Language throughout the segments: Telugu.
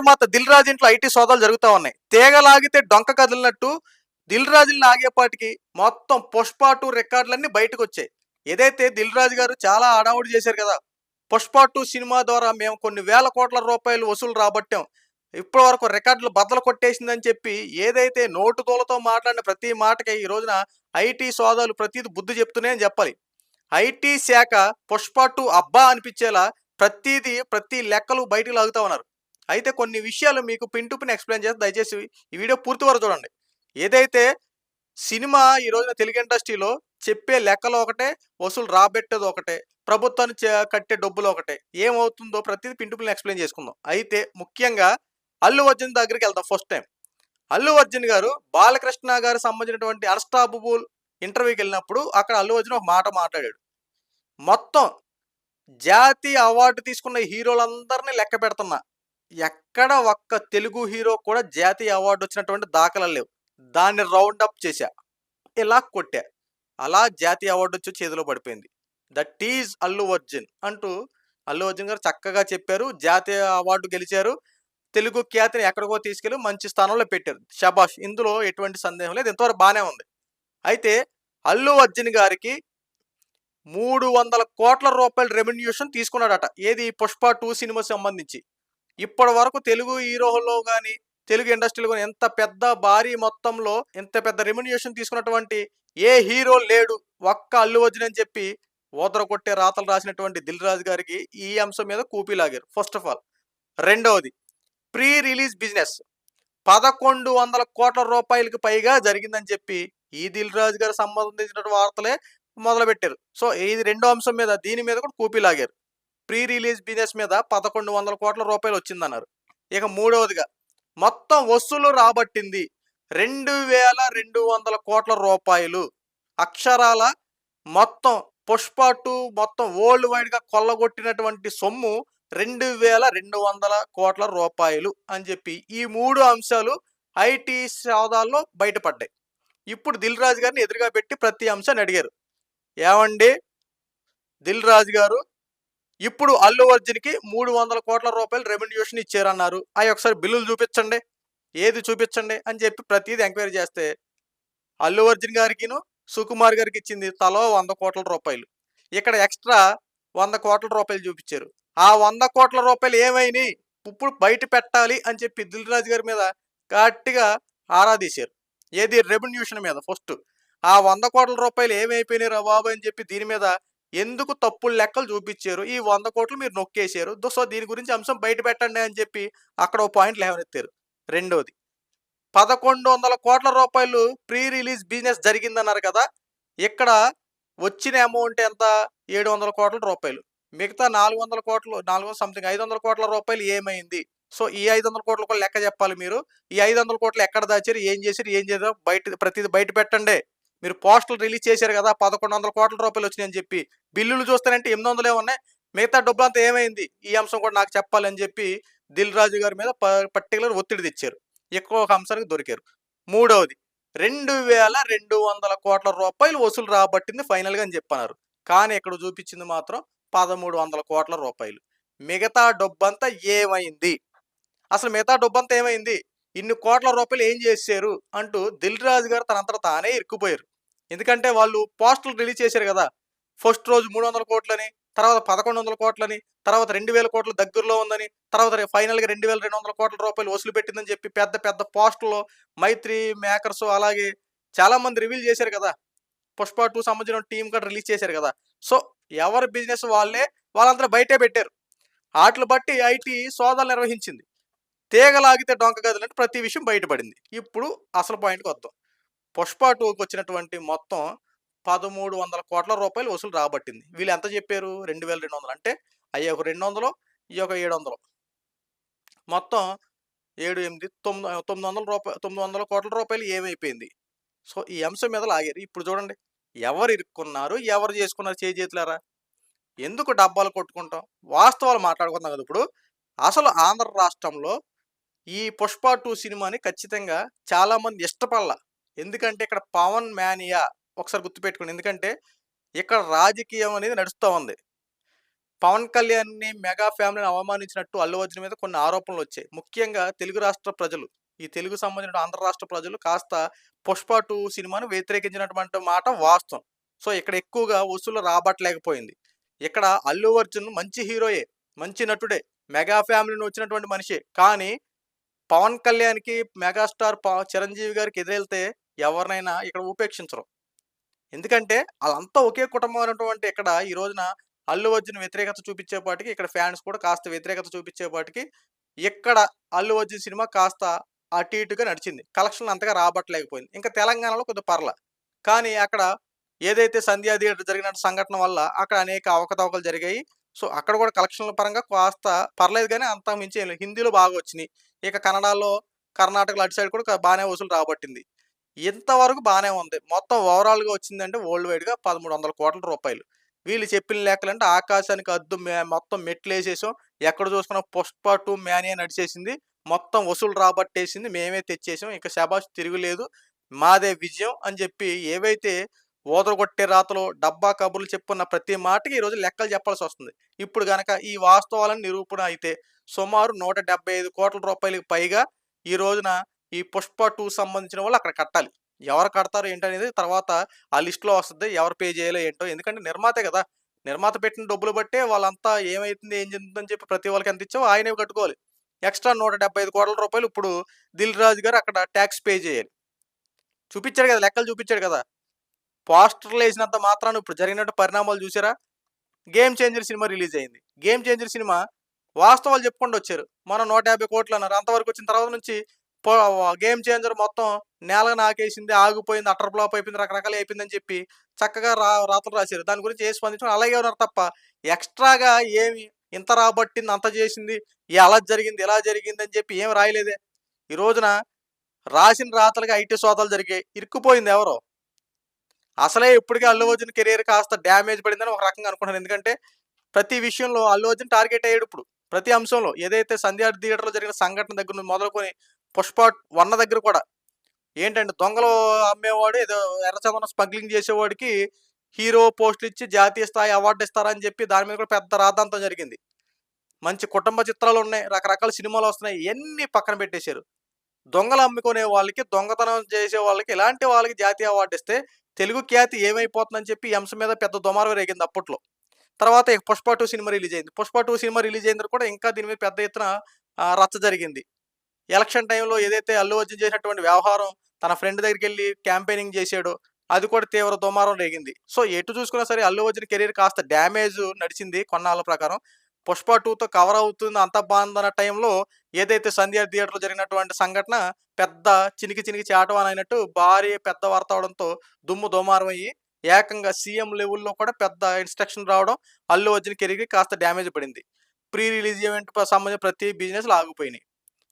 నిర్మాత దిల్ రాజు ఇంట్లో ఐటీ సోదాలు జరుగుతూ ఉన్నాయి. తీగలాగితే డొంక కదిలినట్టు దిల్ రాజుని లాగేపాటికి మొత్తం పుష్ప టూ రికార్డులన్నీ బయటకు వచ్చాయి ఏదైతే దిల్ రాజు గారు చాలా అడావుడి చేశారు కదా పుష్ప టూ సినిమా ద్వారా మేము కొన్ని వేల కోట్ల రూపాయలు వసూలు రాబట్టాం. ఇప్పటి వరకు రికార్డులు బద్దలు కొట్టేసిందని చెప్పి ఏదైతే నోటు దూలతో మాట్లాడిన ప్రతి మాటకి ఈ రోజున ఐటీ సోదాలు ప్రతిది బుద్ధి చెప్తూనే అని చెప్పాలి. ఐటీ శాఖ పుష్ప టూ అబ్బా అనిపించేలా ప్రతిదీ ప్రతి లెక్కలు బయటకు లాగుతా ఉన్నారు. అయితే కొన్ని విషయాలు మీకు పిన్ టు పిన్ ఎక్స్ప్లెయిన్ చేస్తే దయచేసి ఈ వీడియో పూర్తి వరకు చూడండి. ఏదైతే సినిమా ఈ రోజున తెలుగు ఇండస్ట్రీలో చెప్పే లెక్కలు ఒకటే వసూలు రాబెట్టేది ఒకటే ప్రభుత్వాన్ని కట్టే డబ్బులు ఒకటే ఏమవుతుందో ప్రతిదీ పిన్ ఎక్స్ప్లెయిన్ చేసుకుందాం. అయితే ముఖ్యంగా అల్లు అర్జున్ దగ్గరికి వెళ్తాం ఫస్ట్ టైం అల్లు అర్జున్ గారు బాలకృష్ణ గారు సంబంధించినటువంటి అన్స్టాపబుల్ ఇంటర్వ్యూకి వెళ్ళినప్పుడు అక్కడ అల్లు అర్జున్ ఒక మాట మాట్లాడాడు. మొత్తం జాతీయ అవార్డు తీసుకున్న హీరోలందరినీ లెక్క పెడుతున్నా. ఎక్కడ ఒక్క తెలుగు హీరో కూడా జాతీయ అవార్డు వచ్చినటువంటి దాఖలాలు లేవు. దాన్ని రౌండ్ అప్ చేశా. ఇలా కొట్టా. అలా జాతీయ అవార్డు వచ్చి చేతిలో పడిపోయింది. దట్ ఈజ్ అల్లు అర్జున్ అంటూ అల్లు అర్జున్ గారు చక్కగా చెప్పారు. జాతీయ అవార్డు గెలిచారు. తెలుగు ఖ్యాతిని ఎక్కడికో తీసుకెళ్ళి మంచి స్థానంలో పెట్టారు. షబాష్ ఇందులో ఎటువంటి సందేహం లేదు. ఇంతవరకు బాగానే ఉంది. అయితే అల్లు అర్జున్ గారికి మూడు వందల కోట్ల రూపాయల రెమ్యున్యూషన్ తీసుకున్నాడట. ఏది? పుష్ప టూ సినిమా సంబంధించి. ఇప్పటి వరకు తెలుగు హీరోలో కానీ తెలుగు ఇండస్ట్రీలో కానీ ఎంత పెద్ద భారీ మొత్తంలో ఎంత పెద్ద రెమ్యునేషన్ తీసుకున్నటువంటి ఏ హీరో లేడు. ఒక్క అల్లు అర్జున్ అని చెప్పి ఓదర కొట్టే రాతలు రాసినటువంటి దిల్ రాజు గారికి ఈ అంశం మీద కూపీ లాగారు. ఫస్ట్ ఆఫ్ ఆల్ రెండవది. ప్రీ రిలీజ్ బిజినెస్ పదకొండు వందల కోట్ల రూపాయలకి పైగా జరిగిందని చెప్పి ఈ దిల్ రాజు గారు సంబంధించిన వార్తలే మొదలుపెట్టారు. సో ఇది రెండో అంశం మీద దీని మీద కూడా కూపీ లాగారు. ప్రీ రిలీజ్ బిజినెస్ మీద పదకొండు వందల కోట్ల రూపాయలు వచ్చిందన్నారు. ఇక మూడవదిగా మొత్తం వసూలు రాబట్టింది రెండు వేల రెండు వందల కోట్ల రూపాయలు. అక్షరాల మొత్తం పుష్ప టూ మొత్తం వరల్డ్ వైడ్గా కొల్లగొట్టినటువంటి సొమ్ము రెండు వేల రెండు వందల కోట్ల రూపాయలు అని చెప్పి ఈ మూడు అంశాలు ఐటీ సోదాల్లో బయటపడ్డాయి. ఇప్పుడు దిల్ రాజు గారిని ఎదురుగా పెట్టి ప్రతి అంశాన్ని అడిగారు. ఏమండి? దిల్ రాజు గారు ఇప్పుడు అల్లు అర్జున్కి మూడు వందల కోట్ల రూపాయలు రెమ్యున్యూషన్ ఇచ్చారన్నారు. అవి ఒకసారి బిల్లులు చూపించండి. ఏది చూపించండి అని చెప్పి ప్రతిదీ ఎంక్వైరీ చేస్తే అల్లు అర్జున్ గారికిను సుకుమార్ గారికి ఇచ్చింది తలో వంద కోట్ల రూపాయలు. ఇక్కడ ఎక్స్ట్రా వంద కోట్ల రూపాయలు చూపించారు. ఆ వంద కోట్ల రూపాయలు ఏమైనాయి? ఇప్పుడు బయట పెట్టాలి అని చెప్పి దిల్ రాజు గారి మీద గట్టిగా ఆరాధీశారు ఏది? రెమ్యున్యూషన్ మీద ఫస్ట్. ఆ వంద కోట్ల రూపాయలు ఏమైపోయినాయి రా బాబు అని చెప్పి దీని మీద ఎందుకు తప్పులు లెక్కలు చూపించారు? ఈ వంద కోట్లు మీరు నొక్కేశారు. దో- సో దీని గురించి అంశం బయట పెట్టండి అని చెప్పి అక్కడ ఓ పాయింట్ లేవనెత్తారు. రెండోది పదకొండు వందల కోట్ల రూపాయలు ప్రీ రిలీజ్ బిజినెస్ జరిగిందన్నారు కదా? ఇక్కడ వచ్చిన అమౌంట్ ఎంత? ఏడు వందల కోట్ల రూపాయలు. మిగతా నాలుగు వందల కోట్లు నాలుగు వందల సంథింగ్ ఐదు వందల కోట్ల రూపాయలు ఏమైంది? సో ఈ ఐదు వందల కోట్ల కూడా లెక్క చెప్పాలి మీరు. ఈ ఐదు వందల కోట్లు ఎక్కడ దాచారు? ఏం చేశారు? ఏం చేశారు బయట ప్రతిదీ బయట పెట్టండి. మీరు పోస్టులు రిలీజ్ చేశారు కదా పదకొండు వందల కోట్ల రూపాయలు వచ్చినాయని చెప్పి. బిల్లులు చూస్తానంటే ఎనిమిది వందలే ఉన్నాయి. మిగతా డబ్బులు అంతా ఏమైంది? ఈ అంశం కూడా నాకు చెప్పాలని చెప్పి దిల్ రాజు గారి మీద పర్టికులర్ ఒత్తిడి తెచ్చారు. ఎక్కువ ఒక అంశానికి దొరికారు. మూడవది రెండు వేల రెండు వందల కోట్ల రూపాయలు వసూలు రాబట్టింది ఫైనల్గా అని చెప్పన్నారు. కానీ ఇక్కడ చూపించింది మాత్రం పదమూడు వందల కోట్ల రూపాయలు. మిగతా డబ్బంతా ఏమైంది? అసలు మిగతా డబ్బంతా ఏమైంది? ఇన్ని కోట్ల రూపాయలు ఏం చేశారు? అంటూ దిల్ రాజు గారు తనంతట తానే ఇరుక్కుపోయారు. ఎందుకంటే వాళ్ళు పోస్టులు రిలీజ్ చేశారు కదా. ఫస్ట్ రోజు మూడు వందల కోట్లని తర్వాత పదకొండు వందల కోట్లని తర్వాత రెండు వేల కోట్ల దగ్గరలో ఉందని తర్వాత ఫైనల్గా రెండు వేల రెండు వందల కోట్ల రూపాయలు వసూలు పెట్టిందని చెప్పి పెద్ద పెద్ద పోస్టుల్లో మైత్రి మేకర్స్ అలాగే చాలామంది రివీల్ చేశారు కదా. పుష్ప టూ సంబంధించిన టీం కూడా రిలీజ్ చేశారు కదా. సో ఎవరి బిజినెస్ వాళ్ళే వాళ్ళందరూ బయటే పెట్టారు. వాటిని బట్టి ఐటీ సోదాలు నిర్వహించింది. తీగలాగితే డొంక గదిలంటే ప్రతి విషయం బయటపడింది. ఇప్పుడు అసలు పాయింట్కి వద్దాం. పుష్ప టూకి వచ్చినటువంటి మొత్తం పదమూడు వందల కోట్ల రూపాయలు వసూలు రాబట్టింది. వీళ్ళు ఎంత చెప్పారు? రెండు వేల రెండు వందలు. అంటే అయ్యి ఒక రెండు వందలు ఈ ఒక ఏడు వందలు. మొత్తం ఏడు ఎనిమిది తొమ్మిది తొమ్మిది వందల రూపాయలు తొమ్మిది వందల కోట్ల రూపాయలు ఏమైపోయింది. సో ఈ అంశం మీద లాగారు. ఇప్పుడు చూడండి ఎవరు ఇరుక్కున్నారు? ఎవరు చేసుకున్నారు చేతులారా? ఎందుకు డబ్బాలు కొట్టుకుంటాం? వాస్తవాలు మాట్లాడుకుందాం కదా ఇప్పుడు. అసలు ఆంధ్ర రాష్ట్రంలో ఈ పుష్ప టూ సినిమాని ఖచ్చితంగా చాలామంది ఇష్టపడాల. ఎందుకంటే ఇక్కడ పవన్ మేనియా ఒకసారి గుర్తుపెట్టుకోండి ఎందుకంటే ఇక్కడ రాజకీయం అనేది నడుస్తూ ఉంది పవన్ కళ్యాణ్‌ని, మెగా ఫ్యామిలీని అవమానించినట్టు అల్లు అర్జున్ మీద కొన్ని ఆరోపణలు వచ్చాయి. ముఖ్యంగా తెలుగు రాష్ట్ర ప్రజలు, ఈ తెలుగు సంబంధించిన ఆంధ్ర రాష్ట్ర ప్రజలు కాస్త 'పుష్ప టూ సినిమాను వ్యతిరేకించినటువంటి మాట వాస్తవం. సో, ఇక్కడ ఎక్కువగా వసూలు రాబట్టలేకపోయింది. ఇక్కడ అల్లు అర్జున్ మంచి హీరోయే, మంచి నటుడే, మెగా ఫ్యామిలీని వచ్చినటువంటి మనిషే. కానీ పవన్ కళ్యాణ్‌కి, మెగాస్టార్ ప చిరంజీవి గారికి ఎదురెళ్తే ఎవరినైనా ఇక్కడ ఉపేక్షించరు. ఎందుకంటే వాళ్ళంతా ఒకే కుటుంబం అనేటువంటి ఇక్కడ ఈ రోజున అల్లు అర్జున్ వ్యతిరేకత చూపించేపాటికి ఇక్కడ ఫ్యాన్స్ కూడా కాస్త వ్యతిరేకత చూపించేపాటికి ఇక్కడ అల్లు అర్జున్ సినిమా కాస్త అటు ఇటుగా నడిచింది. కలెక్షన్‌లు అంతగా రాబట్టలేకపోయింది. ఇంకా తెలంగాణలో కొద్దిగా పర్ల కానీ అక్కడ ఏదైతే సంధ్యా థియేటర్ జరిగిన సంఘటన వల్ల అక్కడ అనేక అవకతవకలు జరిగాయి. సో, అక్కడ కూడా కలెక్షన్‌ల పరంగా కాస్త పర్లేదు కానీ అంతకు మించి లేదు. హిందీలో బాగా వచ్చినాయి ఇక కన్నడలో, కర్ణాటకలో అటు సైడ్ కూడా బాగానే వసూలు రాబట్టింది. ఇంతవరకు బాగానే ఉంది. మొత్తం ఓవరాల్‌గా వచ్చిందంటే వరల్డ్ వైడ్‌గా రూ. 1,300,00,00,000 వీళ్ళు చెప్పిన లెక్కలంటే ఆకాశానికి అద్దు మే మొత్తం మెట్లేసేసాం. ఎక్కడ చూసుకున్నా 'పుష్ప 2' మేనియా నడిచేసింది. మొత్తం వసూలు రాబట్టేసింది. మేమే తెచ్చేసాం. ఇక శభాష్ తిరుగులేదు. మాదే విజయం అని చెప్పి ఏవైతే ఊదరగొట్టే రాతలో డబ్బా కబుర్లు చెప్పుకున్న ప్రతి మాటకి ఈరోజు లెక్కలు చెప్పాల్సి వస్తుంది ఇప్పుడు కనుక ఈ వాస్తవాలను నిరూపణ అయితే సుమారు నూట డెబ్భై ఐదు కోట్ల రూపాయలకు పైగా ఈ రోజున ఈ 'పుష్ప టూ సంబంధించిన వాళ్ళు అక్కడ కట్టాలి. ఎవరు కడతారు ఏంటనేది తర్వాత ఆ లిస్ట్‌లో వస్తుంది ఎవరు పే చేయాలో ఏంటో. ఎందుకంటే నిర్మాతే కదా నిర్మాత పెట్టిన డబ్బులు బట్టే వాళ్ళంతా ఏమైతుంది, ఏం చెందుతుందని చెప్పి ప్రతి వాళ్ళకి ఎంత ఇచ్చామో ఆయనే కట్టుకోవాలి. ఎక్స్‌ట్రా నూట డెబ్భై ఐదు కోట్ల రూపాయలు ఇప్పుడు 'దిల్ రాజు' గారు అక్కడ ట్యాక్స్ పే చేయాలి. చూపించాడు కదా లెక్కలు చూపించారు కదా పోస్టర్లు వేసినంత మాత్రాన ఇప్పుడు జరిగినట్టు పరిణామాలు చూసారా? 'గేమ్ చేంజర్' సినిమా రిలీజ్ అయింది. 'గేమ్ చేంజర్' సినిమా వాస్తవాలు చెప్పుకుంటూ వచ్చారు. మనం నూట యాభై కోట్లు అన్నారు. అంతవరకు వచ్చిన తర్వాత నుంచి పో 'గేమ్ చేంజర్' మొత్తం నేల నాకేసింది, ఆగిపోయింది, అటర్ ఫ్లాప్ అయిపోయింది, రకరకాలు అయిపోయిందని చెప్పి చక్కగా రా రాతలు రాశారు. దాని గురించి ఏ స్పందించడం అలాగే ఉన్నారు తప్ప ఎక్స్‌ట్రాగా ఏమి ఇంత రాబట్టింది, అంత చేసింది, ఎలా జరిగింది, ఇలా జరిగింది అని చెప్పి ఏమి రాయలేదే. ఈ రోజున రాసిన రాతలకి ఐటీ సోదాలు జరిగాయి. ఇరుక్కుపోయింది ఎవరో అసలే ఇప్పటికే అల్లు అర్జున్ కెరీర్ కాస్త డ్యామేజ్ పడిందని ఒక రకంగా అనుకుంటున్నాను. ఎందుకంటే ప్రతి విషయంలో అల్లు అర్జున్ టార్గెట్ అయ్యాడు ఇప్పుడు. ప్రతి అంశంలో ఏదైతే సంధ్యా థియేటర్‌లో జరిగిన సంఘటన దగ్గర నుంచి మొదలుకొని 'పుష్ప వన్న దగ్గర కూడా ఏంటంటే దొంగలు అమ్మేవాడు ఏదో ఎర్రచందనం స్మగ్లింగ్ చేసేవాడికి హీరో పోస్టులు ఇచ్చి జాతీయ స్థాయి అవార్డు ఇస్తారని చెప్పి దాని మీద కూడా పెద్ద రాద్ధాంతం జరిగింది. మంచి కుటుంబ చిత్రాలు ఉన్నాయి. రకరకాల సినిమాలు వస్తున్నాయి. ఇయన్నీ పక్కన పెట్టేశారు. దొంగలు అమ్ముకునే వాళ్ళకి, దొంగతనం చేసే వాళ్ళకి ఇలాంటి వాళ్ళకి జాతీయ అవార్డు ఇస్తే తెలుగు ఖ్యాతి ఏమైపోతుందని చెప్పి ఈ అంశం మీద పెద్ద దుమారం రేగింది అప్పట్లో. తర్వాత 'పుష్ప టూ సినిమా రిలీజ్ అయింది. 'పుష్ప టూ సినిమా రిలీజ్ అయిన కూడా ఇంకా దీని మీద పెద్ద ఎత్తున రచ్చ జరిగింది. ఎలక్షన్ టైంలో ఏదైతే అల్లు అర్జున్ చేసినటువంటి వ్యవహారం తన ఫ్రెండ్ దగ్గరికి వెళ్ళి క్యాంపెయినింగ్ చేసాడో అది కూడా తీవ్ర దుమారం రేగింది. సో, ఎటు చూసుకున్నా సరే అల్లు అర్జున్ కెరీర్ కాస్త డ్యామేజ్ నడిచింది కొన్నాళ్ళ ప్రకారం. 'పుష్ప టూతో కవర్ అవుతుంది అంత బాగుందన్న టైంలో ఏదైతే సంధ్యా థియేటర్‌లో జరిగినటువంటి సంఘటన పెద్ద చినికి చినికి చాటవాన అయినట్టు భారీ పెద్ద వార్త అవడంతో దుమ్ము దుమారం అయ్యి ఏకంగా సీఎం లెవెల్‌లో కూడా పెద్ద ఇన్‌స్ట్రక్షన్ రావడం అల్లు అర్జున్ కెరీర్కి కాస్త డ్యామేజ్ పడింది. ప్రీ రిలీజ్ ఈవెంట్ సంబంధించిన ప్రతి బిజినెస్‌లు ఆగిపోయినాయి.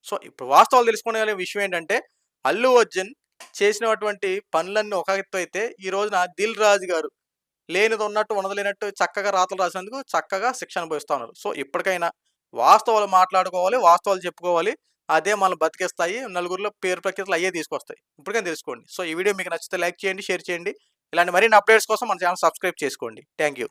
సో, ఇప్పుడు వాస్తవాలు తెలుసుకునే విషయం ఏంటంటే అల్లు అర్జున్ చేసినటువంటి పనులన్నీ ఒక ఎత్తు అయితే ఈ రోజున 'దిల్ రాజు' గారు లేనిది ఉన్నట్టు, ఉన్నదలేనట్టు చక్కగా రాతలు రాసినందుకు చక్కగా శిక్ష అనుభవిస్తూ ఉన్నారు. సో, ఇప్పటికైనా వాస్తవాలు మాట్లాడుకోవాలి. వాస్తవాలు చెప్పుకోవాలి. అదే మనల్ని బతికేస్తాయి నలుగురిలో పేరు ప్రఖ్యాతలు అయ్యే తీసుకొస్తాయి. ఇప్పటికైనా తెలుసుకోండి. సో, ఈ వీడియో మీకు నచ్చితే లైక్ చేయండి, షేర్ చేయండి. ఇలాంటి మరిన్ని అప్డేట్స్ కోసం మన ఛానల్ సబ్స్క్రైబ్ చేసుకోండి. Thank you.